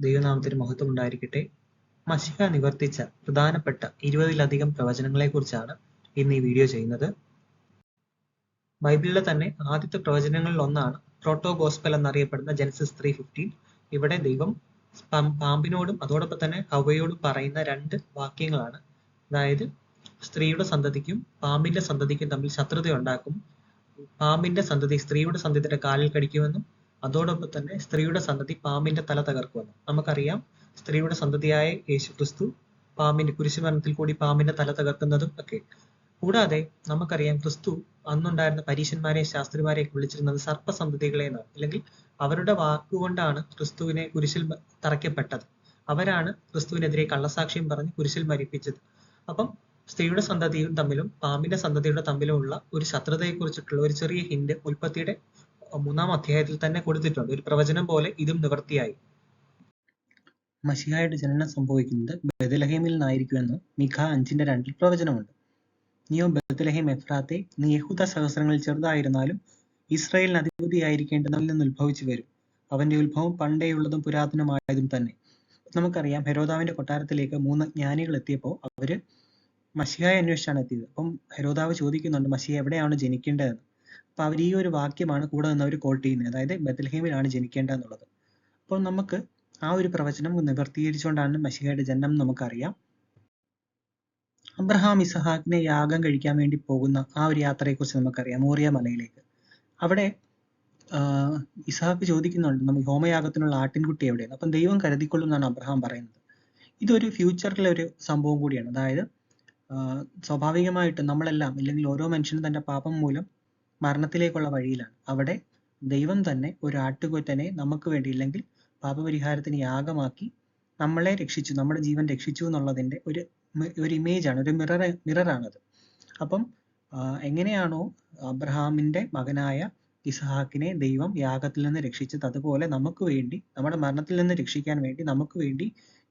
ദൈവനാമത്തിന് മഹത്വം ഉണ്ടായിരിക്കട്ടെ മഷിഹ നിവർത്തിച്ച പ്രധാനപ്പെട്ട ഇരുപതിലധികം പ്രവചനങ്ങളെക്കുറിച്ചാണ് ഇന്ന് ഈ വീഡിയോ ചെയ്യുന്നത്. ബൈബിളിലെ തന്നെ ആദ്യത്തെ പ്രവചനങ്ങളിൽ ഒന്നാണ് പ്രോട്ടോ ഗോസ്പൽ എന്നറിയപ്പെടുന്ന ജനസിസ് ത്രീ ഫിഫ്റ്റീൻ ഇവിടെ ദൈവം പാമ്പിനോടും അതോടൊപ്പം തന്നെ ഹവയോടും പറയുന്ന രണ്ട് വാക്യങ്ങളാണ്. അതായത് സ്ത്രീയുടെ സന്തതിക്കും പാമ്പിന്റെ സന്തതിക്കും തമ്മിൽ ശത്രുത ഉണ്ടാക്കും. പാമ്പിന്റെ സന്തതി സ്ത്രീയുടെ സന്തതിയുടെ കാലിൽ കടിക്കുമെന്നും അതോടൊപ്പം തന്നെ സ്ത്രീയുടെ സന്തതി പാമ്പിന്റെ തല തകർക്കുമെന്ന് നമുക്കറിയാം സ്ത്രീയുടെ സന്തതിയായ യേശു ക്രിസ്തു പാമ്പിന്റെ കുരിശുമരണത്തിൽ കൂടി പാമ്പിന്റെ തല തകർക്കുന്നതും ഒക്കെ. കൂടാതെ നമുക്കറിയാം ക്രിസ്തു അന്നുണ്ടായിരുന്ന പരീശന്മാരെ ശാസ്ത്രിമാരെ വിളിച്ചിരുന്നത് സർപ്പസന്തതികളെ എന്നാണ്. അല്ലെങ്കിൽ അവരുടെ വാക്കുകൊണ്ടാണ് ക്രിസ്തുവിനെ കുരിശിൽ തറയ്ക്കപ്പെട്ടത്. അവരാണ് ക്രിസ്തുവിനെതിരെ കള്ളസാക്ഷ്യം പറഞ്ഞ് കുരിശിൽ മരിപ്പിച്ചത്. അപ്പം സ്ത്രീയുടെ സന്തതിയും തമ്മിലും പാമ്പിന്റെ സന്തതിയുടെ തമ്മിലുമുള്ള ഒരു ശത്രുതയെക്കുറിച്ചിട്ടുള്ള ഒരു ചെറിയ ഹിന്റ് ഉൽപ്പത്തിയുടെ മൂന്നാം അധ്യായത്തിൽ തന്നെ കൊടുത്തിട്ടുണ്ട്. ഒരു പ്രവചനം പോലെ ഇതും നിവർത്തിയായി. മഷിഹായുടെ ജനനം സംഭവിക്കുന്നത് ബദലഹേമിൽ നിന്നായിരിക്കുമെന്ന് മിഖ അഞ്ചിന്റെ രണ്ടിൽ പ്രവചനമുണ്ട്. നിയോ ബദലഹേം എഫ്രാത്തെ നീ യഹൂദ സഹസ്രങ്ങളിൽ ചെറുതായിരുന്നാലും ഇസ്രായേലിന് അധിപതിയായിരിക്കേണ്ടതിൽ നിന്ന് ഉത്ഭവിച്ചു വരും. അവന്റെ ഉത്ഭവം പണ്ടേയുള്ളതും പുരാതനമായതും തന്നെ. നമുക്കറിയാം ഹെരോദാവിന്റെ കൊട്ടാരത്തിലേക്ക് മൂന്ന് ജ്ഞാനികൾ എത്തിയപ്പോൾ അവർ മഷിഹായെ അന്വേഷിച്ചാണ് എത്തിയത്. അപ്പം ഹെരോദാവ് ചോദിക്കുന്നുണ്ട് മഷിഹ എവിടെയാണ് ജനിക്കേണ്ടതെന്ന്? അപ്പൊ അവർ ഈ ഒരു വാക്യമാണ് കൂടെ നിന്ന് അവർ കോട്ട് ചെയ്യുന്നത്. അതായത് ബദൽഹേമിലാണ് ജനിക്കേണ്ടതെന്നുള്ളത്. അപ്പോൾ നമുക്ക് ആ ഒരു പ്രവചനം നിവർത്തീകരിച്ചുകൊണ്ടാണ് മഷിഹയുടെ ജനനം നമുക്കറിയാം. അബ്രഹാം ഇസഹാക്കിനെ യാഗം കഴിക്കാൻ വേണ്ടി പോകുന്ന ആ ഒരു യാത്രയെക്കുറിച്ച് നമുക്കറിയാം മോറിയ മലയിലേക്ക്. അവിടെ ഇസഹാക്ക് ചോദിക്കുന്നുണ്ട് നമ്മൾ ഹോമയാഗത്തിനുള്ള ആട്ടിൻകുട്ടി എവിടെയാണ്? അപ്പം ദൈവം കരുതിക്കൊള്ളും എന്നാണ് അബ്രഹാം പറയുന്നത്. ഇതൊരു ഫ്യൂച്ചറിലെ ഒരു സംഭവം കൂടിയാണ്. അതായത് സ്വാഭാവികമായിട്ടും നമ്മളെല്ലാം ഇല്ലെങ്കിൽ ഓരോ മനുഷ്യനും തന്റെ പാപം മൂലം മരണത്തിലേക്കുള്ള വഴിയിലാണ്. അവിടെ ദൈവം തന്നെ ഒരു ആട്ടുകൊറ്റനെ നമുക്ക് വേണ്ടി ഇല്ലെങ്കിൽ പാപപരിഹാരത്തിന് യാഗമാക്കി നമ്മളെ രക്ഷിച്ചു നമ്മുടെ ജീവൻ രക്ഷിച്ചു എന്നുള്ളതിന്റെ ഒരു ഒരു ഇമേജ് ആണ് ഒരു മിറർ ആണത്. അപ്പം എങ്ങനെയാണോ അബ്രഹാമിന്റെ മകനായ ഇസ്ഹാക്കിനെ ദൈവം യാഗത്തിൽ നിന്ന് രക്ഷിച്ചത് അതുപോലെ നമുക്ക് വേണ്ടി നമ്മുടെ മരണത്തിൽ നിന്ന് രക്ഷിക്കാൻ വേണ്ടി നമുക്ക് വേണ്ടി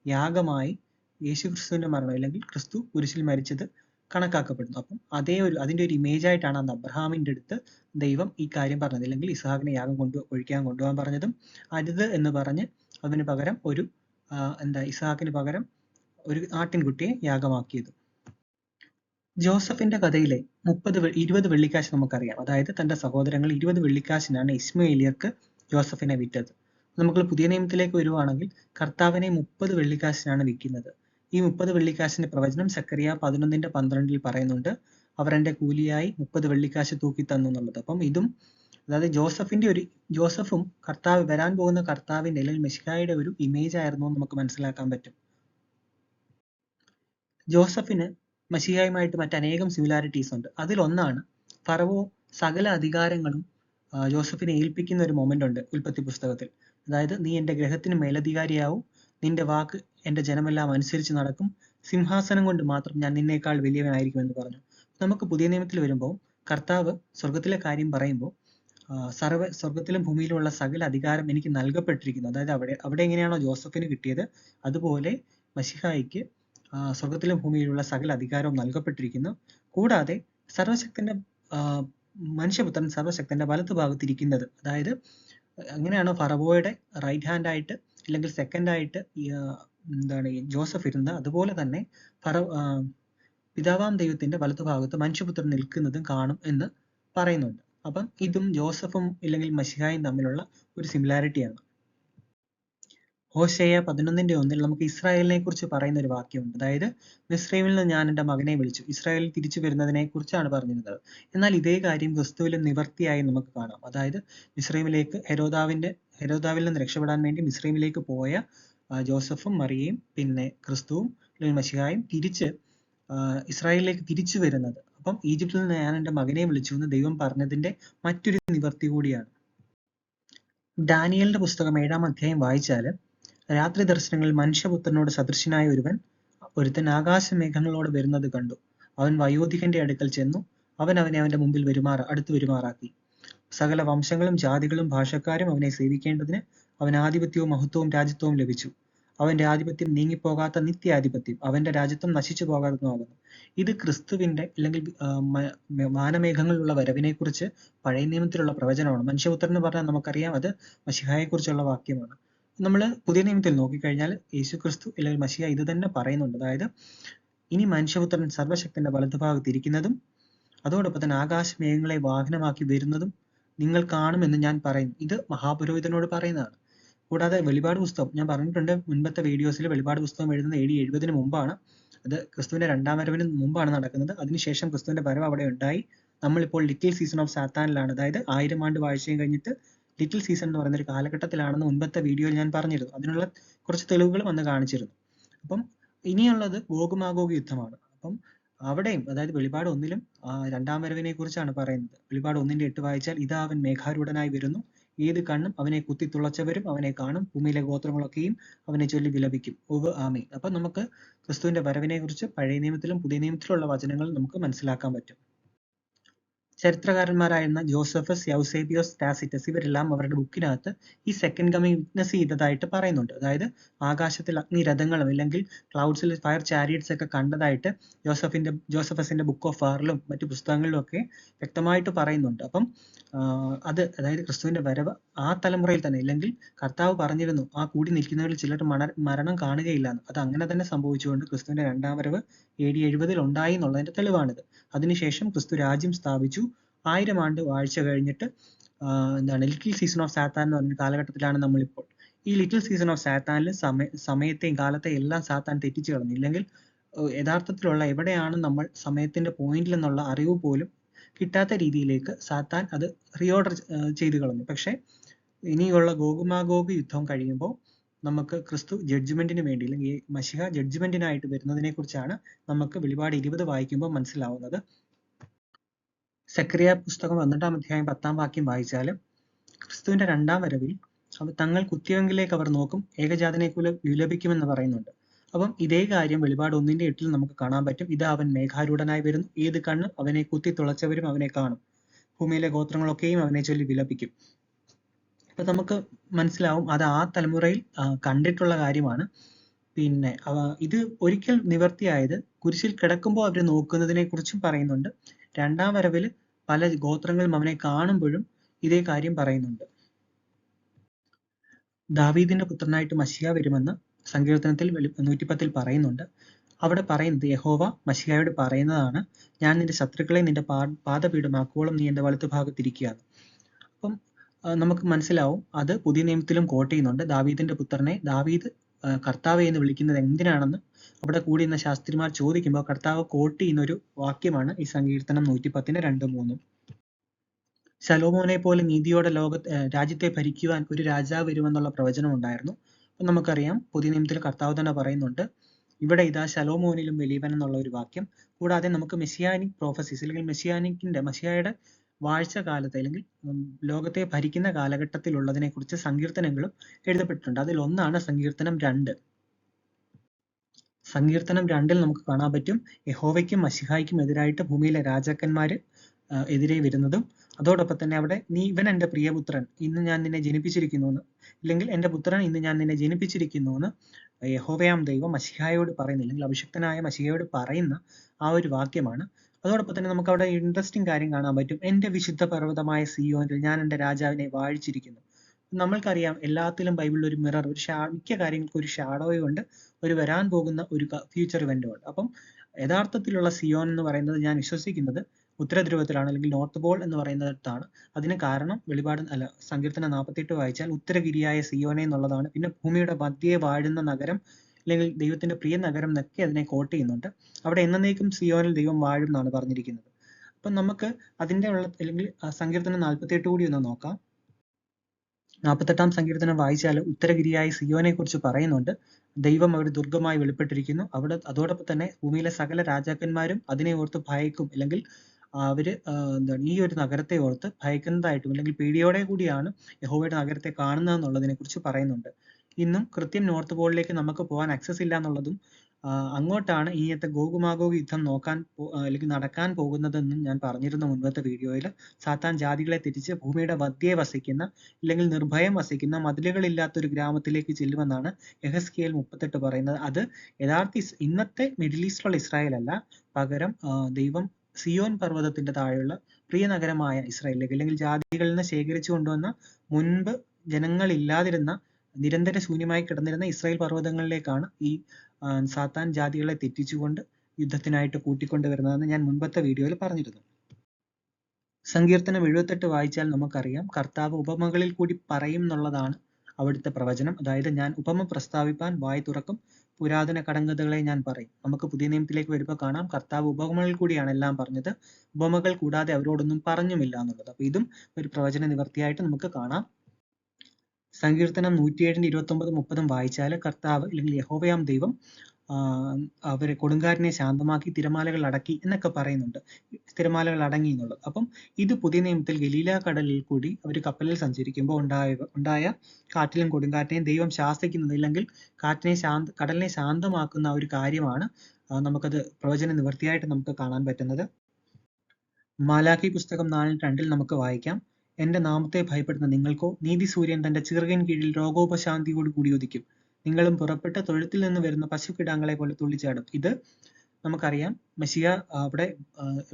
യാഗമായി യേശു ക്രിസ്തുവിന്റെ മരണം അല്ലെങ്കിൽ ക്രിസ്തു കുരിശിൽ മരിച്ചത് കണക്കാക്കപ്പെടുന്നു. അപ്പം അതേ ഒരു അതിന്റെ ഒരു ഇമേജ് ആയിട്ടാണ് അന്ന് അബ്രഹാമിന്റെ അടുത്ത് ദൈവം ഈ കാര്യം പറഞ്ഞത്. അല്ലെങ്കിൽ ഇസഹാക്കിനെ യാഗം കൊണ്ടു ഒഴിക്കാൻ കൊണ്ടുപോകാൻ പറഞ്ഞതും അരുത് എന്ന് പറഞ്ഞ് അതിന് പകരം ഒരു എന്താ ഇസഹാക്കിന് പകരം ഒരു ആട്ടിൻകുട്ടിയെ യാഗമാക്കിയത്. ജോസഫിന്റെ കഥയിലെ മുപ്പത് ഇരുപത് വെള്ളിക്കാശ് നമുക്കറിയാം. അതായത് തന്റെ സഹോദരങ്ങൾ ഇരുപത് വെള്ളിക്കാശിനാണ് ഇസ്മയിലിയർക്ക് ജോസഫിനെ വിറ്റത്. നമ്മൾ പുതിയ നിയമത്തിലേക്ക് വരുവാണെങ്കിൽ കർത്താവിനെ മുപ്പത് വെള്ളിക്കാശിനാണ് വിൽക്കുന്നത്. ഈ മുപ്പത് വെള്ളിക്കാശിന്റെ പ്രവചനം സക്കറിയ പതിനൊന്നിന്റെ പന്ത്രണ്ടിൽ പറയുന്നുണ്ട്. അവർ എന്റെ കൂലിയായി മുപ്പത് വെള്ളിക്കാശ് തൂക്കി തന്നു എന്നുള്ളത്. അപ്പം ഇതും അതായത് ജോസഫിന്റെ ഒരു ജോസഫും കർത്താവ് വരാൻ പോകുന്ന കർത്താവിന്റെ അല്ലെങ്കിൽ മെഷിക്കായുടെ ഒരു ഇമേജ് ആയിരുന്നു നമുക്ക് മനസ്സിലാക്കാൻ പറ്റും. ജോസഫിന് മഷിഹായുമായിട്ട് മറ്റനേകം സിമിലാരിറ്റീസ് ഉണ്ട്. അതിലൊന്നാണ് ഫറവോ സകല അധികാരങ്ങളും ജോസഫിനെ ഏൽപ്പിക്കുന്ന ഒരു മൊമെന്റ് ഉണ്ട് ഉൽപ്പത്തി പുസ്തകത്തിൽ. അതായത് നീ എന്റെ ഗ്രഹത്തിന് മേലധികാരിയാവും. നിന്റെ വാക്ക് എന്റെ ജനമെല്ലാം അനുസരിച്ച് നടക്കും. സിംഹാസനം കൊണ്ട് മാത്രം ഞാൻ നിന്നേക്കാൾ വലിയവനായിരിക്കും എന്ന് പറഞ്ഞു. നമുക്ക് പുതിയ നിയമത്തിൽ വരുമ്പോൾ കർത്താവ് സ്വർഗത്തിലെ കാര്യം പറയുമ്പോൾ സർവ സ്വർഗത്തിലും ഭൂമിയിലുമുള്ള സകല അധികാരം എനിക്ക് നൽകപ്പെട്ടിരിക്കുന്നു. അതായത് അവിടെ അവിടെ എങ്ങനെയാണോ ജോസഫിന് കിട്ടിയത് അതുപോലെ മഷിഹായിക്ക് സ്വർഗത്തിലും ഭൂമിയിലുള്ള സകല അധികാരവും നൽകപ്പെട്ടിരിക്കുന്നു. കൂടാതെ സർവശക്തന്റെ മനുഷ്യപുത്രൻ സർവശക്തന്റെ വലത്ത് ഭാഗത്തിരിക്കുന്നത് അതായത് അങ്ങനെയാണോ ഫറവോയുടെ റൈറ്റ് ഹാൻഡ് ആയിട്ട് അല്ലെങ്കിൽ സെക്കൻഡ് ആയിട്ട് എന്താണ് ഈ ജോസഫ് ഇരുന്നത് അതുപോലെ തന്നെ ഫറ പിതാവാം ദൈവത്തിന്റെ വലതുഭാഗത്ത് മനുഷ്യപുത്രൻ നിൽക്കുന്നതും കാണും എന്ന് പറയുന്നുണ്ട്. അപ്പം ഇതും ജോസഫും ഇല്ലെങ്കിൽ മഷിഹായും തമ്മിലുള്ള ഒരു സിമിലാരിറ്റിയാണ് ഹോശേയ പതിനൊന്നിന്റെ ഒന്നിൽ നമുക്ക് ഇസ്രായേലിനെ കുറിച്ച് പറയുന്ന ഒരു വാക്യമുണ്ട്. അതായത് മിസ്രൈമിൽ നിന്ന് ഞാൻ എന്റെ മകനെ വിളിച്ചു. ഇസ്രായേലിൽ തിരിച്ചു വരുന്നതിനെ കുറിച്ചാണ് പറഞ്ഞിരുന്നത്. എന്നാൽ ഇതേ കാര്യം ക്രിസ്തുവിലും നിവർത്തിയായി നമുക്ക് കാണാം. അതായത് മിസ്രൈമിലേക്ക് ഹെരോദാവിന്റെ ഹെരോദാവിൽ നിന്ന് രക്ഷപ്പെടാൻ വേണ്ടി മിസ്രൈമിലേക്ക് പോയ ജോസഫും മറിയയും പിന്നെ ക്രിസ്തുവും മഷിഹായും തിരിച്ച് ഇസ്രായേലിലേക്ക് തിരിച്ചു വരുന്നത്. അപ്പം ഈജിപ്തിൽ നിന്ന് ഞാൻ എന്റെ മകനെ വിളിച്ചു എന്ന് ദൈവം പറഞ്ഞതിന്റെ മറ്റൊരു നിവർത്തി കൂടിയാണ്. ഡാനിയലിന്റെ പുസ്തകം ഏഴാം അധ്യായം വായിച്ചാൽ രാത്രി ദർശനങ്ങളിൽ മനുഷ്യപുത്രനോട് സദൃശനായ ഒരുവൻ ഒരുത്തൻ ആകാശമേഘങ്ങളോട് വരുന്നത് കണ്ടു. അവൻ വയോധികന്റെ അടുക്കൽ ചെന്നു. അവൻ അവനെ അവന്റെ മുമ്പിൽ വരുമാറ അടുത്ത് വരുമാറാക്കി. സകല വംശങ്ങളും ജാതികളും ഭാഷക്കാരും അവനെ സേവിക്കേണ്ടതിന് അവൻ ആധിപത്യവും മഹത്വവും രാജ്യത്വവും ലഭിച്ചു. അവന്റെ ആധിപത്യം നീങ്ങിപ്പോകാത്ത നിത്യാധിപത്യം അവന്റെ രാജ്യത്വം നശിച്ചു പോകാത്തതുമാകുന്നു ഇത് ക്രിസ്തുവിന്റെ അല്ലെങ്കിൽ മാനമേഘങ്ങളിലുള്ള വരവിനെ കുറിച്ച് പഴയ നിയമത്തിലുള്ള പ്രവചനമാണ്. മനുഷ്യപുത്രൻ എന്ന് പറഞ്ഞാൽ നമുക്കറിയാം അത് മഷിഹായെ കുറിച്ചുള്ള വാക്യമാണ്. നമ്മൾ പുതിയ നിയമത്തിൽ നോക്കിക്കഴിഞ്ഞാൽ യേശു ക്രിസ്തു അല്ലെങ്കിൽ മഷിഹ ഇത് തന്നെ പറയുന്നുണ്ട്. അതായത് ഇനി മനുഷ്യപുത്രൻ സർവശക്തന്റെ വലതുഭാഗത്ത് ഇരിക്കുന്നതും അതോടൊപ്പം തന്നെ ആകാശമേഘങ്ങളെ വാഹനമാക്കി വരുന്നതും നിങ്ങൾ കാണുമെന്ന് ഞാൻ പറയുന്നു. ഇത് മഹാപുരോഹിതനോട് പറയുന്നതാണ്. കൂടാതെ വെളിപാട് പുസ്തകം ഞാൻ പറഞ്ഞിട്ടുണ്ട് മുൻപത്തെ വീഡിയോസിൽ വെളിപാട് പുസ്തകം എഴുതുന്നത് എ ഡി എഴുപതിന് മുമ്പാണ്. അത് ക്രിസ്തുവിന്റെ രണ്ടാം വരവിന് മുമ്പാണ് നടക്കുന്നത്. അതിനുശേഷം ക്രിസ്തുവിന്റെ വരവ് അവിടെ ഉണ്ടായി. നമ്മളിപ്പോൾ ലിറ്റിൽ സീസൺ ഓഫ് സാത്താനിലാണ് അതായത് ആയിരം ആണ്ട് വാഴ്ചയും കഴിഞ്ഞിട്ട് ലിറ്റിൽ സീസൺ എന്ന് പറയുന്ന ഒരു കാലഘട്ടത്തിലാണെന്ന് മുൻപത്തെ വീഡിയോയിൽ ഞാൻ പറഞ്ഞിരുന്നു. അതിനുള്ള കുറച്ച് തെളിവുകളും അന്ന് കാണിച്ചിരുന്നു. അപ്പം ഇനിയുള്ളത് ഗോകുമാഗോഗ് യുദ്ധമാണ്. അപ്പം അവിടെയും അതായത് വെളിപാട് ഒന്നിലും രണ്ടാം വരവിനെ കുറിച്ചാണ് പറയുന്നത്. വെളിപാട് ഒന്നിന്റെ എട്ട് വായിച്ചാൽ ഇതാ അവൻ മേഘാരൂഢനായി വരുന്നു. ഏത് കണ്ണും അവനെ കുത്തി തുളച്ചവരും അവനെ കാണും. ഭൂമിയിലെ ഗോത്രങ്ങളൊക്കെയും അവനെ ചൊല്ലി വിലപിക്കും. ഓവ് ആമീൻ. അപ്പൊ നമുക്ക് ക്രിസ്തുവിന്റെ വരവിനെ കുറിച്ച് പഴയ നിയമത്തിലും പുതിയ നിയമത്തിലുള്ള വചനങ്ങൾ നമുക്ക് മനസ്സിലാക്കാൻ പറ്റും. ചരിത്രകാരന്മാരായിരുന്ന ജോസഫസ് യൗസേബിയോസ് ടാസിറ്റസ് ഇവരെല്ലാം അവരുടെ ബുക്കിനകത്ത് ഈ സെക്കൻഡ് കമ്മിങ് വിറ്റ്നസ് ചെയ്തതായിട്ട് പറയുന്നുണ്ട്. അതായത് ആകാശത്തിൽ അഗ്നിരഥങ്ങളും അല്ലെങ്കിൽ ക്ലൗഡ്സിൽ ഫയർ ചാരിയറ്റ്സ് ഒക്കെ കണ്ടതായിട്ട് ജോസഫിന്റെ ജോസഫസിന്റെ ബുക്ക് ഓഫ് ഫയറിലും മറ്റു പുസ്തകങ്ങളിലും ഒക്കെ വ്യക്തമായിട്ട് പറയുന്നുണ്ട്. അപ്പം അത് അതായത് ക്രിസ്തുവിന്റെ വരവ് ആ തലമുറയിൽ തന്നെ ഇല്ലെങ്കിൽ കർത്താവ് പറഞ്ഞിരുന്നു ആ കൂടി നിൽക്കുന്നവരിൽ ചിലർ മരണം കാണുകയില്ല എന്ന്. അത് അങ്ങനെ തന്നെ സംഭവിച്ചുകൊണ്ട് ക്രിസ്തുവിന്റെ രണ്ടാം വരവ് എ ഡി എഴുപതിൽ ഉണ്ടായി എന്നുള്ളതിന്റെ തെളിവാണിത്. അതിനുശേഷം ക്രിസ്തു രാജ്യം സ്ഥാപിച്ചു. ആയിരം ആണ്ട് വാഴ്ച കഴിഞ്ഞിട്ട് എന്താണ് ലിറ്റിൽ സീസൺ ഓഫ് സാത്താൻ എന്ന് പറഞ്ഞ കാലഘട്ടത്തിലാണ് നമ്മളിപ്പോൾ. ഈ ലിറ്റിൽ സീസൺ ഓഫ് സാത്താനിൽ സമയ സമയത്തെയും കാലത്തെയും എല്ലാം സാത്താൻ തെറ്റിച്ചു കളഞ്ഞു. ഇല്ലെങ്കിൽ യഥാർത്ഥത്തിലുള്ള എവിടെയാണ് നമ്മൾ സമയത്തിന്റെ പോയിന്റിൽ എന്നുള്ള അറിവ് പോലും കിട്ടാത്ത രീതിയിലേക്ക് സാത്താൻ അത് റീഓർഡർ ചെയ്തു കളഞ്ഞു. പക്ഷേ ഇനിയുള്ള ഗോകുമാഗോഗ് യുദ്ധം കഴിയുമ്പോൾ നമുക്ക് ക്രിസ്തു ജഡ്ജ്മെന്റിന് വേണ്ടി അല്ലെങ്കിൽ മഷിഹ ജഡ്ജ്മെന്റിനായിട്ട് വരുന്നതിനെ കുറിച്ചാണ് നമുക്ക് വെളിപാട് ഇരുപത് വായിക്കുമ്പോൾ മനസ്സിലാവുന്നത്. സക്രിയ പുസ്തകം പന്ത്രണ്ടാം അധ്യായം പത്താം വാക്യം വായിച്ചാൽ ക്രിസ്തുവിന്റെ രണ്ടാം വരവിൽ അവർ തങ്ങൾ കുത്തിയവെങ്കിലേക്ക് അവർ നോക്കും ഏകജാതനെ കുല വിലപിക്കുമെന്ന് പറയുന്നുണ്ട്. അപ്പം ഇതേ കാര്യം വെളിപാട് ഒന്നിന്റെ എട്ടിൽ നമുക്ക് കാണാൻ പറ്റും. ഇത് അവൻ മേഘാരൂഢനായി വരുന്നു. ഏത് കണ്ണ്? അവനെ കുത്തി തുളച്ചവരും അവനെ കാണും. ഭൂമിയിലെ ഗോത്രങ്ങളൊക്കെയും അവനെ ചൊല്ലി വിലപിക്കും. അപ്പൊ നമുക്ക് മനസ്സിലാവും അത് ആ തലമുറയിൽ കണ്ടിട്ടുള്ള കാര്യമാണ്. പിന്നെ ഇത് ഒരിക്കൽ നിവർത്തിയായത് കുരിശിൽ കിടക്കുമ്പോൾ അവർ നോക്കുന്നതിനെ കുറിച്ചും പറയുന്നുണ്ട്. രണ്ടാം വരവിൽ പല ഗോത്രങ്ങളും അവനെ കാണുമ്പോഴും ഇതേ കാര്യം പറയുന്നുണ്ട്. ദാവീദിന്റെ പുത്രനായിട്ട് മഷിയ വരുമെന്ന് സങ്കീർത്തനത്തിൽ നൂറ്റിപ്പത്തിൽ പറയുന്നുണ്ട്. അവിടെ പറയുന്നത് യഹോവ മഷിയായോട് പറയുന്നതാണ് ഞാൻ നിന്റെ ശത്രുക്കളെ നിന്റെ പാ പാദപീഠമാക്കുവോളം നീ എന്റെ വലത്തുഭാഗത്തിരിക്കുകയാണ് അപ്പം നമുക്ക് മനസ്സിലാവും അത് പുതിയ നിയമത്തിലും കോട്ട് ചെയ്യുന്നുണ്ട്. ദാവീദിന്റെ പുത്രനെ ദാവീദ് കർത്താവെ എന്ന് വിളിക്കുന്നത് എന്തിനാണെന്ന് അവിടെ കൂടി നിന്ന ശാസ്ത്രിമാർ ചോദിക്കുമ്പോൾ കർത്താവ് കോട്ട് ചെയ്യുന്ന ഒരു വാക്യമാണ് ഈ സങ്കീർത്തനം നൂറ്റിപ്പത്തിന് രണ്ടും മൂന്നും. ശലോമോനെ പോലെ നീതിയോടെ ലോക രാജ്യത്തെ ഭരിക്കുവാൻ ഒരു രാജാവ് വരുമെന്നുള്ള പ്രവചനം ഉണ്ടായിരുന്നു. അപ്പൊ നമുക്കറിയാം പുതിയ നിയമത്തിൽ കർത്താവ് തന്നെ പറയുന്നുണ്ട് ഇവിടെ ഇതാ ശലോമോനിലും വലിയവൻ എന്നുള്ള ഒരു വാക്യം. കൂടാതെ നമുക്ക് മെസ്സിയാനിക് പ്രോഫസീസ് അല്ലെങ്കിൽ മെസ്സിയാനിക്കിന്റെ മെസ്സിയായുടെ വാഴ്ച കാലത്ത് അല്ലെങ്കിൽ ലോകത്തെ ഭരിക്കുന്ന കാലഘട്ടത്തിലുള്ളതിനെ കുറിച്ച് സങ്കീർത്തനങ്ങളും എഴുതപ്പെട്ടിട്ടുണ്ട്. അതിൽ ഒന്നാണ് സങ്കീർത്തനം രണ്ട്. സങ്കീർത്തനം രണ്ടിൽ നമുക്ക് കാണാൻ പറ്റും. യഹോവയ്ക്കും മഷിഹായ്ക്കും എതിരായിട്ട് ഭൂമിയിലെ രാജാക്കന്മാര് എതിരെ വരുന്നതും അതോടൊപ്പം തന്നെ അവിടെ നീ ഇവൻ എന്റെ പ്രിയപുത്രൻ ഇന്ന് ഞാൻ നിന്നെ ജനിപ്പിച്ചിരിക്കുന്നു എന്ന് ഇല്ലെങ്കിൽ എന്റെ പുത്രൻ ഇന്ന് ഞാൻ നിന്നെ ജനിപ്പിച്ചിരിക്കുന്നു എന്ന് യഹോവയാം ദൈവം മഷിഹായോട് പറയുന്ന അല്ലെങ്കിൽ അഭിഷിക്തനായ മഷിഹയോട് പറയുന്ന ആ ഒരു വാക്യമാണ്. അതോടൊപ്പം തന്നെ നമുക്ക് അവിടെ ഇൻട്രസ്റ്റിംഗ് കാര്യം കാണാൻ പറ്റും. എന്റെ വിശുദ്ധ പർവതമായ സിയോനിൽ ഞാൻ എന്റെ രാജാവിനെ വാഴിച്ചിരിക്കുന്നു. നമ്മൾക്കറിയാം എല്ലാത്തിലും ബൈബിളിൽ ഒരു മിറർ ഒരു മിക്ക കാര്യങ്ങൾക്ക് ഒരു ഷാഡോയും ഉണ്ട്. ഒരു വരാൻ പോകുന്ന ഒരു ഫ്യൂച്ചർ ഇവന്റും ഉണ്ട്. അപ്പം യഥാർത്ഥത്തിലുള്ള സിയോൻ എന്ന് പറയുന്നത് ഞാൻ വിശ്വസിക്കുന്നത് ഉത്തരധ്രുവത്തിലാണ് അല്ലെങ്കിൽ നോർത്ത് പോൾ എന്ന് പറയുന്നിടത്താണ് അതിന് കാരണം വെളിപാട് അല്ല സങ്കീർത്തനം നാൽപ്പത്തെട്ട് വായിച്ചാൽ ഉത്തരഗിരിയായ സിയോനെ എന്നുള്ളതാണ്. പിന്നെ ഭൂമിയുടെ മധ്യേ വാഴുന്ന നഗരം അല്ലെങ്കിൽ ദൈവത്തിന്റെ പ്രിയ നഗരം എന്നൊക്കെ അതിനെ കോട്ട് ചെയ്യുന്നുണ്ട്. അവിടെ എന്നേക്കും സിയോനിൽ ദൈവം വാഴും എന്നാണ് പറഞ്ഞിരിക്കുന്നത്. അപ്പം നമുക്ക് അതിന്റെ ഉള്ള അല്ലെങ്കിൽ സങ്കീർത്തനം നാൽപ്പത്തെട്ട് കൂടി ഒന്ന് നോക്കാം. നാൽപ്പത്തെട്ടാം സങ്കീർത്തനം വായിച്ചാൽ ഉത്തരഗിരിയായ സിയോനെ കുറിച്ച് പറയുന്നുണ്ട്. ദൈവം അവിടെ ദുർഗമായി വെളിപ്പെട്ടിരിക്കുന്നു. അവിടെ അതോടൊപ്പം തന്നെ ഭൂമിയിലെ സകല രാജാക്കന്മാരും അതിനെ ഓർത്ത് ഭയക്കും. അല്ലെങ്കിൽ അവർ എന്താണ് ഈ ഒരു നഗരത്തെ ഓർത്ത് ഭയക്കുന്നതായിട്ടും അല്ലെങ്കിൽ പേടിയോടെ കൂടിയാണ് യഹോവയുടെ നഗരത്തെ കാണുന്നതെന്നുള്ളതിനെ കുറിച്ച് പറയുന്നുണ്ട്. ഇന്നും കൃത്യം നോർത്ത് പോളിലേക്ക് നമുക്ക് പോകാൻ ആക്സസ് ഇല്ല എന്നുള്ളതും അങ്ങോട്ടാണ് ഇനിയത്തെ ഗോകുമാഗോഗ് യുദ്ധം നോക്കാൻ അല്ലെങ്കിൽ നടക്കാൻ പോകുന്നതെന്നും ഞാൻ പറഞ്ഞിരുന്ന മുൻപത്തെ വീഡിയോയിൽ സാത്താൻ ജാതികളെ തിരിച്ച് ഭൂമിയുടെ മധ്യേ വസിക്കുന്ന അല്ലെങ്കിൽ നിർഭയം വസിക്കുന്ന മതിലുകളില്ലാത്ത ഒരു ഗ്രാമത്തിലേക്ക് ചെല്ലുമെന്നാണ് എഹസ്കിയൽ മുപ്പത്തെട്ട് പറയുന്നത്. അത് യഥാർത്ഥ ഇന്നത്തെ മിഡിൽ ഈസ്റ്റിലുള്ള ഇസ്രായേൽ അല്ല പകരം ദൈവം സിയോൻ പർവതത്തിന്റെ താഴെയുള്ള പ്രിയ നഗരമായ ഇസ്രായേലിലേക്ക് അല്ലെങ്കിൽ ജാതികളിൽ നിന്ന് ശേഖരിച്ചു കൊണ്ടുവന്ന മുൻപ് ജനങ്ങളില്ലാതിരുന്ന നിരന്തര ശൂന്യമായി കിടന്നിരുന്ന ഇസ്രായേൽ പർവതങ്ങളിലേക്കാണ് ഈ സാത്താൻ ജാതികളെ തെറ്റിച്ചുകൊണ്ട് യുദ്ധത്തിനായിട്ട് കൂട്ടിക്കൊണ്ടുവരുന്നതെന്ന് ഞാൻ മുൻപത്തെ വീഡിയോയിൽ പറഞ്ഞിരുന്നു. സങ്കീർത്തനം എഴുപത്തെട്ട് വായിച്ചാൽ നമുക്കറിയാം കർത്താവ് ഉപമകളിൽ കൂടി പറയും എന്നുള്ളതാണ് അവിടുത്തെ പ്രവചനം. അതായത് ഞാൻ ഉപമ പ്രസ്താവിപ്പാൻ വായി തുറക്കും പുരാതന കടങ്കഥകളെ ഞാൻ പറയും. നമുക്ക് പുതിയ നിയമത്തിലേക്ക് വരുമ്പോൾ കാണാം കർത്താവ് ഉപമകളിൽ കൂടിയാണ് എല്ലാം പറഞ്ഞത് ഉപമകൾ കൂടാതെ അവരോടൊന്നും പറഞ്ഞുമില്ല എന്നുള്ളത്. അപ്പൊ ഇതും ഒരു പ്രവചന നിവർത്തിയായിട്ട് നമുക്ക് കാണാം. സങ്കീർത്തനം നൂറ്റിയേഴിന്റെ ഇരുപത്തി ഒമ്പത് മുപ്പതും വായിച്ചാൽ കർത്താവ് അല്ലെങ്കിൽ യഹോവയാം ദൈവം അവരെ കൊടുങ്കാറ്റിനെ ശാന്തമാക്കി തിരമാലകൾ അടക്കി എന്നൊക്കെ പറയുന്നുണ്ട്. തിരമാലകൾ അടങ്ങി എന്നുള്ളത്. അപ്പം ഇത് പുതിയ നിയമത്തിൽ ഗലീല കടലിൽ കൂടി അവർ കപ്പലിൽ സഞ്ചരിക്കുമ്പോൾ ഉണ്ടായ ഉണ്ടായ കാറ്റിലും കൊടുങ്കാറ്റിനെയും ദൈവം ശാസിക്കുന്നത് ഇല്ലെങ്കിൽ കാറ്റിനെ ശാന്ത കടലിനെ ശാന്തമാക്കുന്ന ഒരു കാര്യമാണ് നമുക്കത് പ്രവചന നിവൃത്തിയായിട്ട് നമുക്ക് കാണാൻ പറ്റുന്നത്. മാലാഖി പുസ്തകം നാലിൽ രണ്ടിൽ നമുക്ക് വായിക്കാം. എന്റെ നാമത്തെ ഭയപ്പെടുന്ന നിങ്ങൾക്കോ നീതി സൂര്യൻ തന്റെ ചിറകിൻ കീഴിൽ രോഗോപശാന്തിയോട് കൂടി ഉദിക്കും. നിങ്ങളും പുറപ്പെട്ട തൊഴുത്തിൽ നിന്ന് വരുന്ന പശുക്കിടാങ്ങളെ പോലെ തുള്ളിച്ചാടും. ഇത് നമുക്കറിയാം മെസ്സിയ അവിടെ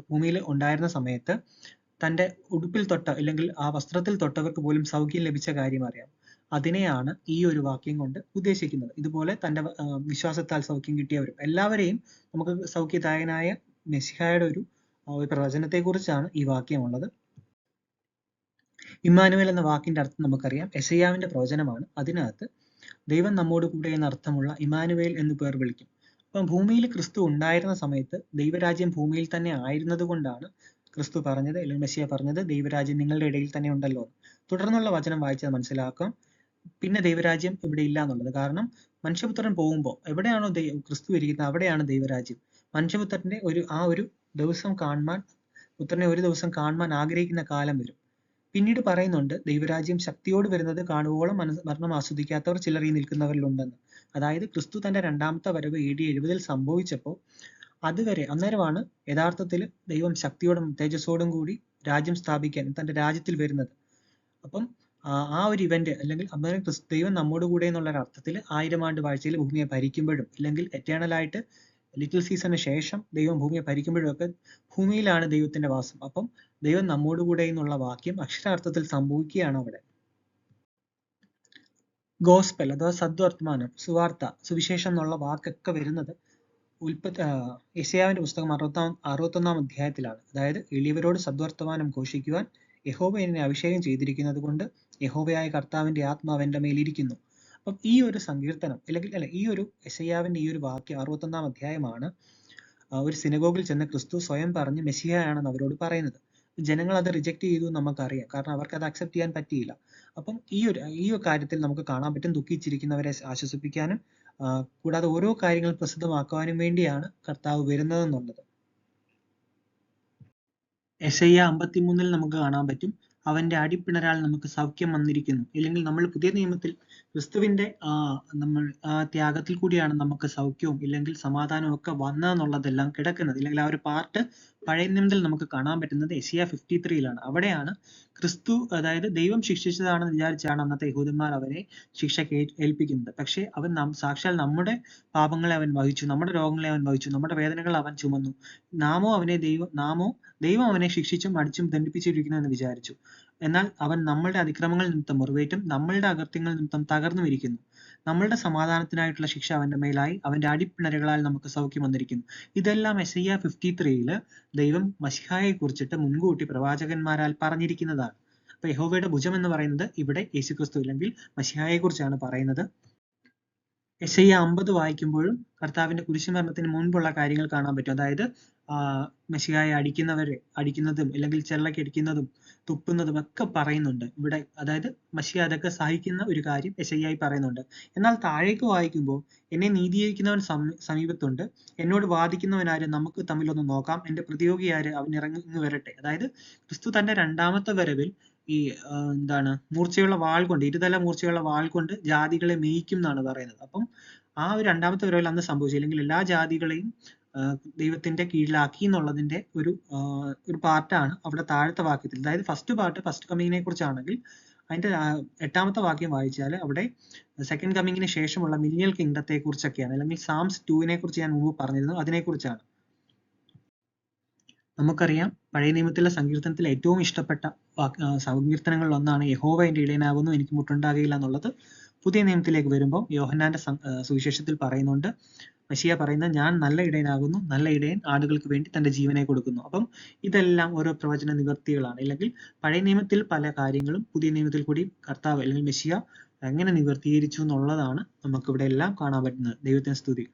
ഭൂമിയിൽ ഉണ്ടായിരുന്ന സമയത്ത് തന്റെ ഉടുപ്പിൽ തൊട്ട അല്ലെങ്കിൽ ആ വസ്ത്രത്തിൽ തൊട്ടവർക്ക് പോലും സൗഖ്യം ലഭിച്ച കാര്യം അറിയാം. അതിനെയാണ് ഈ ഒരു വാക്യം കൊണ്ട് ഉദ്ദേശിക്കുന്നത്. ഇതുപോലെ തന്റെ വിശ്വാസത്താൽ സൗഖ്യം കിട്ടിയവരും എല്ലാവരെയും നമുക്ക് സൗഖ്യദായകനായ മെസ്സിഹായുടെ ഒരു പ്രവചനത്തെക്കുറിച്ചാണ് ഈ വാക്യമുള്ളത് ഇമ്മാനുവേൽ എന്ന വാക്കിന്റെ അർത്ഥം നമുക്കറിയാം. എസയ്യാവിന്റെ പ്രവചനമാണ്. അതിനകത്ത് ദൈവം നമ്മോട് കൂടെ എന്ന അർത്ഥമുള്ള ഇമാനുവേൽ എന്ന് പേർ വിളിക്കും. അപ്പം ഭൂമിയിൽ ക്രിസ്തു ഉണ്ടായിരുന്ന സമയത്ത് ദൈവരാജ്യം ഭൂമിയിൽ തന്നെ ആയിരുന്നത് കൊണ്ടാണ് ക്രിസ്തു പറഞ്ഞത് അല്ലെങ്കിൽ മെസ്സിയ പറഞ്ഞത് ദൈവരാജ്യം നിങ്ങളുടെ ഇടയിൽ തന്നെ ഉണ്ടല്ലോ തുടർന്നുള്ള വചനം വായിച്ചാൽ മനസ്സിലാക്കാം. പിന്നെ ദൈവരാജ്യം ഇവിടെ ഇല്ല എന്നുള്ളത്. കാരണം മനുഷ്യപുത്രൻ പോകുമ്പോൾ എവിടെയാണോ ക്രിസ്തു ഇരിക്കുന്നത് അവിടെയാണ് ദൈവരാജ്യം. മനുഷ്യപുത്രന്റെ ഒരു ആ ഒരു ദിവസം കാണുവാൻ പുത്രനെ ഒരു ദിവസം കാണുവാൻ ആഗ്രഹിക്കുന്ന കാലം വരും. പിന്നീട് പറയുന്നുണ്ട് ദൈവരാജ്യം ശക്തിയോട് വരുന്നത് കാണുവോളം മനസ് മരണം ആസ്വദിക്കാത്തവർ ചിലർ ഈ നിൽക്കുന്നവരിലുണ്ടെന്ന്. അതായത് ക്രിസ്തു തന്റെ രണ്ടാമത്തെ വരവ് എ ഡി എഴുപതിൽ സംഭവിച്ചപ്പോൾ അതുവരെ അന്നേരമാണ് യഥാർത്ഥത്തിൽ ദൈവം ശക്തിയോടും തേജസ്സോടും കൂടി രാജ്യം സ്ഥാപിക്കാൻ തന്റെ രാജ്യത്തിൽ വരുന്നത്. അപ്പം ആ ഒരു ഇവന്റ് അല്ലെങ്കിൽ അന്നേരം ക്രിസ്തു ദൈവം നമ്മോട് കൂടെ എന്നുള്ള അർത്ഥത്തിൽ ആയിരം ആണ്ട് വാഴ്ചയിൽ ഭൂമിയെ ഭരിക്കുമ്പോഴും അല്ലെങ്കിൽ എറ്റേണൽ ആയിട്ട് ലിറ്റിൽ സീസണിന് ശേഷം ദൈവം ഭൂമിയെ ഭരിക്കുമ്പോഴും ഒക്കെ ഭൂമിയിലാണ് ദൈവത്തിന്റെ വാസം. അപ്പം ദൈവം നമ്മോടുകൂടെ എന്നുള്ള വാക്യം അക്ഷരാർത്ഥത്തിൽ സംഭവിക്കുകയാണ് അവിടെ. ഗോസ്പെൽ അഥവാ സദ്വർത്തമാനം സുവാർത്ത സുവിശേഷം എന്നുള്ള വാക്കൊക്കെ വരുന്നത് ഉൽപ്പത്തി യശയാവിന്റെ പുസ്തകം അറുപത്താം അറുപത്തൊന്നാം അധ്യായത്തിലാണ്. അതായത് എളിയവരോട് സദ്വർത്തമാനം ഘോഷിക്കുവാൻ യഹോവ എന്നെ അഭിഷേകം ചെയ്തിരിക്കുന്നത് കൊണ്ട് യഹോബയായ കർത്താവിന്റെ ആത്മാവ് എന്റെ മേലിരിക്കുന്നു അപ്പം ഈ ഒരു സങ്കീർത്തനം അല്ലെങ്കിൽ അല്ല ഈ ഒരു യശയാവിന്റെ ഈ ഒരു വാക്യം അറുപത്തൊന്നാം അധ്യായമാണ് ഒരു സിനഗോഗിൽ ചെന്ന് ക്രിസ്തു സ്വയം പറഞ്ഞ് മെസ്സിഹയാണെന്ന് അവരോട് പറയുന്നത്. ജനങ്ങൾ അത് റിജക്ട് ചെയ്തു നമുക്കറിയാം. കാരണം അവർക്ക് അത് അക്സെപ്റ്റ് ചെയ്യാൻ പറ്റിയില്ല. അപ്പം ഈ ഒരു ഈ ഒരു കാര്യത്തിൽ നമുക്ക് കാണാൻ പറ്റും ദുഃഖിച്ചിരിക്കുന്നവരെ ആശ്വസിപ്പിക്കാനും കൂടാതെ ഓരോ കാര്യങ്ങൾ പ്രസിദ്ധമാക്കുവാനും വേണ്ടിയാണ് കർത്താവ് വരുന്നതെന്നുള്ളത്. എസയ്യ അമ്പത്തിമൂന്നിൽ നമുക്ക് കാണാൻ പറ്റും. അവന്റെ അടിപ്പിണരാൽ നമുക്ക് സൗഖ്യം വന്നിരിക്കുന്നു. ഇല്ലെങ്കിൽ നമ്മൾ പുതിയ നിയമത്തിൽ ക്രിസ്തുവിന്റെ ആ നമ്മൾ ആ ത്യാഗത്തിൽ കൂടിയാണ് നമുക്ക് സൗഖ്യവും ഇല്ലെങ്കിൽ സമാധാനവും ഒക്കെ വന്നതെന്നുള്ളതെല്ലാം കിടക്കുന്നത്. ഇല്ലെങ്കിൽ ആ ഒരു പാർട്ട് പഴയ നിയമത്തിൽ നമുക്ക് കാണാൻ പറ്റുന്നത് എസിയ ഫിഫ്റ്റി ത്രീയിലാണ് അവിടെയാണ് ക്രിസ്തു അതായത് ദൈവം ശിക്ഷിച്ചതാണെന്ന് വിചാരിച്ചാണ് അന്നത്തെ യഹൂദന്മാർ അവരെ ശിക്ഷ കേ- ഏൽപ്പിക്കുന്നത്. പക്ഷേ അവൻ നം- സാക്ഷാൽ നമ്മുടെ പാപങ്ങളെ അവൻ വഹിച്ചു നമ്മുടെ രോഗങ്ങളെ അവൻ വഹിച്ചു നമ്മുടെ വേദനകൾ അവൻ ചുമന്നു. നാമോ അവനെ ദൈവം നാമോ ദൈവം അവനെ ശിക്ഷിച്ചും അടിച്ചും ദണ്ഡിപ്പിച്ചിരിക്കുന്നു എന്ന് വിചാരിച്ചു. എന്നാൽ അവൻ നമ്മളുടെ അതിക്രമങ്ങൾ നിമിത്തം മുറിവേറ്റും നമ്മളുടെ അകൃത്യങ്ങൾ നിമിത്തം തകർന്നു ഇരിക്കുന്നു. നമ്മളുടെ സമാധാനത്തിനായിട്ടുള്ള ശിക്ഷ അവന്റെ മേലായി അവന്റെ അടിപ്പിണരുകളാൽ നമുക്ക് സൗഖ്യം വന്നിരിക്കുന്നു. ഇതെല്ലാം എസയ്യ ഫിഫ്റ്റി ത്രീയിൽ ദൈവം മഷിഹായെ കുറിച്ചിട്ട് മുൻകൂട്ടി പ്രവാചകന്മാരാൽ പറഞ്ഞിരിക്കുന്നതാണ്. അപ്പൊ യഹോവയുടെ ഭുജം എന്ന് പറയുന്നത് ഇവിടെ യേശുക്രിസ്തു അല്ലെങ്കിൽ മഷിഹായെ കുറിച്ചാണ് പറയുന്നത്. യെശയ്യ അമ്പത് വായിക്കുമ്പോഴും കർത്താവിന്റെ കുരിശുമരണത്തിന് മുൻപുള്ള കാര്യങ്ങൾ കാണാൻ പറ്റും. അതായത് മെസ്സിഹായെ അടിക്കുന്നവരെ അടിക്കുന്നതും അല്ലെങ്കിൽ ചെള്ളക്ക് അടിക്കുന്നതും തുപ്പുന്നതും ഒക്കെ പറയുന്നുണ്ട്. ഇവിടെ അതായത് മഷിയ അതൊക്കെ സഹിക്കുന്ന ഒരു കാര്യം യെശയ്യായി പറയുന്നുണ്ട്. എന്നാൽ താഴേക്ക് വായിക്കുമ്പോൾ എന്നെ നീതീകരിക്കുന്നവൻ സമീ- സമീപത്തുണ്ട്. എന്നോട് വാദിക്കുന്നവനാര് നമുക്ക് തമ്മിലൊന്ന് നോക്കാം. എന്റെ പ്രതിയോഗിയാര് അവൻ ഇറങ്ങി വരട്ടെ. അതായത് ക്രിസ്തു തന്റെ രണ്ടാമത്തെ വരവിൽ ഈ എന്താണ് മൂർച്ചയുള്ള വാൾ കൊണ്ട് ഇരുതല മൂർച്ചയുള്ള വാൾ കൊണ്ട് ജാതികളെ മേയിക്കും എന്നാണ് പറയുന്നത്. അപ്പം ആ ഒരു രണ്ടാമത്തെ വരവിൽ അന്ന് സംഭവിച്ചു. അല്ലെങ്കിൽ എല്ലാ ജാതികളെയും ദൈവത്തിന്റെ കീഴിലാക്കി എന്നുള്ളതിന്റെ ഒരു ഒരു പാർട്ടാണ് അവിടെ താഴത്തെ വാക്യത്തിൽ. അതായത് ഫസ്റ്റ് പാർട്ട് ഫസ്റ്റ് കമ്മിങ്ങിനെ കുറിച്ചാണെങ്കിൽ അതിന്റെ എട്ടാമത്തെ വാക്യം വായിച്ചാൽ അവിടെ സെക്കൻഡ് കമ്മിങ്ങിന് ശേഷമുള്ള മില്ലിയൽ കിങ്ഡത്തെ കുറിച്ചൊക്കെയാണ്. അല്ലെങ്കിൽ സാംസ് ടുവിനെ കുറിച്ച് ഞാൻ മുമ്പ് പറഞ്ഞിരുന്നു. അതിനെ കുറിച്ചാണ്. നമുക്കറിയാം പഴയ നിയമത്തിലെ സങ്കീർത്തനത്തിൽ ഏറ്റവും ഇഷ്ടപ്പെട്ട സങ്കീർത്തനങ്ങളിൽ ഒന്നാണ് യഹോവ എന്റെ ഇടയനാകുന്നു എനിക്ക് മുട്ടുണ്ടാകില്ല എന്നുള്ളത്. പുതിയ നിയമത്തിലേക്ക് വരുമ്പോൾ യോഹന്നാന്റെ സുവിശേഷത്തിൽ പറയുന്നുണ്ട്. മഷിയ പറയുന്നത് ഞാൻ നല്ല ഇടയനാകുന്നു നല്ല ഇടയൻ ആടുകൾക്ക് വേണ്ടി തന്റെ ജീവനെ കൊടുക്കുന്നു. അപ്പം ഇതെല്ലാം ഓരോ പ്രവചന നിവർത്തികളാണ് അല്ലെങ്കിൽ പഴയ നിയമത്തിൽ പല കാര്യങ്ങളും പുതിയ നിയമത്തിൽ കൂടി കർത്താവ് അല്ലെങ്കിൽ മെഷിയ എങ്ങനെ നിവർത്തീകരിച്ചു എന്നുള്ളതാണ് നമുക്കിവിടെ എല്ലാം കാണാൻ പറ്റുന്നത്. ദൈവത്തിന് സ്തുതി.